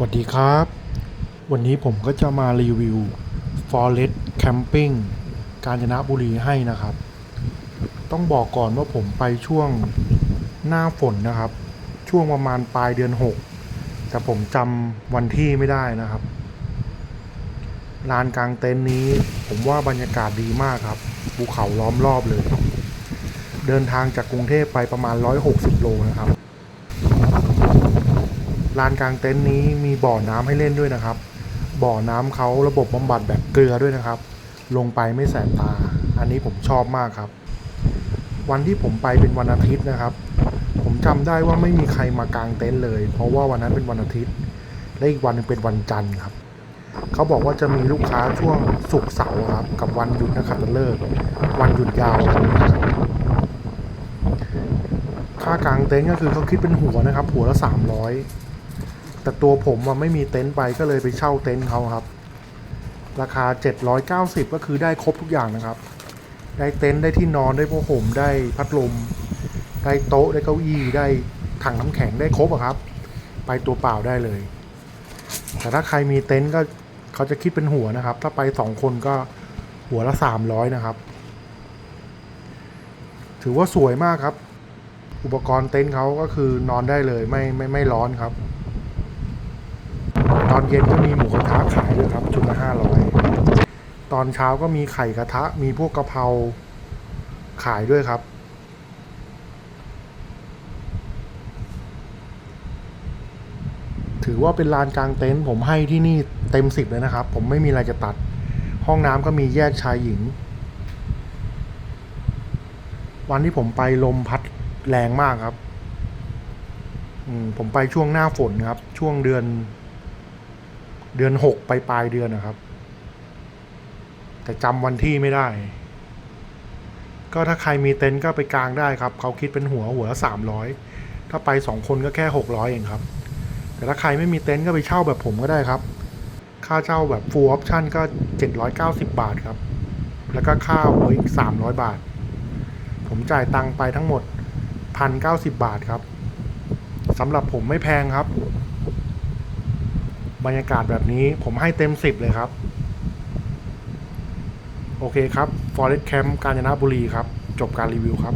สวัสดีครับ วันนี้ผมก็จะมารีวิว Forest Camping กาญจนบุรีให้นะครับ ต้องบอกก่อนว่าผมไปช่วงหน้าฝนนะครับ ช่วงประมาณปลายเดือน 6 แต่ผมจำวันที่ไม่ได้นะครับลานกลางเต็นท์นี้ ผมว่าบรรยากาศดีมากครับภูเขาล้อมรอบเลย เดินทางจากกรุงเทพไปประมาณ 160 โลนะครับ ลานกลางเต็นท์นี้มีบ่อน้ำให้เล่นด้วยนะครับ บ่อน้ำเขาระบบบำบัดแบบเกลือด้วยนะครับ ลงไปไม่แสบตา อันนี้ผมชอบมากครับ วันที่ผมไปเป็นวันอาทิตย์นะครับ ผมจำได้ว่าไม่มีใครมากางเต็นท์เลย เพราะว่าวันนั้นเป็นวันอาทิตย์ และอีกวันนึงเป็นวันจันทร์ครับเขาบอกว่าจะมีลูกค้าช่วงศุกร์เสาร์ครับ กับวันหยุดนักขัตฤกษ์วันหยุดยาวครับค่ากางเต็นท์ก็คือเขาคิดเป็นหัวนะครับ หัวละสามร้อย แต่ตัวผมอะไม่มีเต็นท์ไปก็เลยไปเช่าเต็นท์เขาครับ ราคา 790 ก็คือได้ครบทุกอย่างนะครับ ได้เต็นท์ได้ที่นอนได้ผ้าห่มได้พัดลม ได้โต๊ะได้เก้าอี้ได้ถังน้ำแข็งได้ครบอะครับ ไปตัวเปล่าได้เลย แต่ถ้าใครมีเต็นท์ก็เขาจะคิดเป็นหัวนะครับ ถ้าไปสองคนก็หัวละ300นะครับ ถือว่าสวยมากครับ อุปกรณ์เต็นท์เขาก็คือนอนได้เลยไม่ไม่ไม่ร้อนครับ อนเย็นก็มีหมูกระทะขายด้วยครับ ชุดละห้าร้อยตอนเช้าก็มีไข่กระทะ มีพวกกะเพราขายด้วยครับ ถือว่าเป็นลานกลางเต็นท์ผมให้ที่นี่เต็มสิบเลยนะครับ ผมไม่มีอะไรจะตัด ห้องน้ำก็มีแยกชายหญิง วันที่ผมไปลมพัดแรงมากครับผมไปช่วงหน้าฝนครับ ช่วงเดือน เดือนหกไปปลายเดือนนะครับ แต่จำวันที่ไม่ได้ ก็ถ้าใครมีเต็นท์ก็ไปกางได้ครับ เขาคิดเป็นหัวหัวละสามร้อยถ้าไปสองคนก็แค่หกร้อยเองครับ แต่ถ้าใครไม่มีเต็นท์ก็ไปเช่าแบบผมก็ได้ครับ ค่าเช่าแบบ full option ก็เจ็ดร้อยเก้าสิบบาทครับ แล้วก็ค่าหัวอีกสามร้อยบาท ผมจ่ายตังค์ไปทั้งหมดพันเก้าสิบบาทครับสำหรับผมไม่แพงครับ บรรยากาศแบบนี้ผมให้เต็มสิบเลยครับ โอเคครับ Forest Camp กาญจนบุรีครับ จบการรีวิวครับ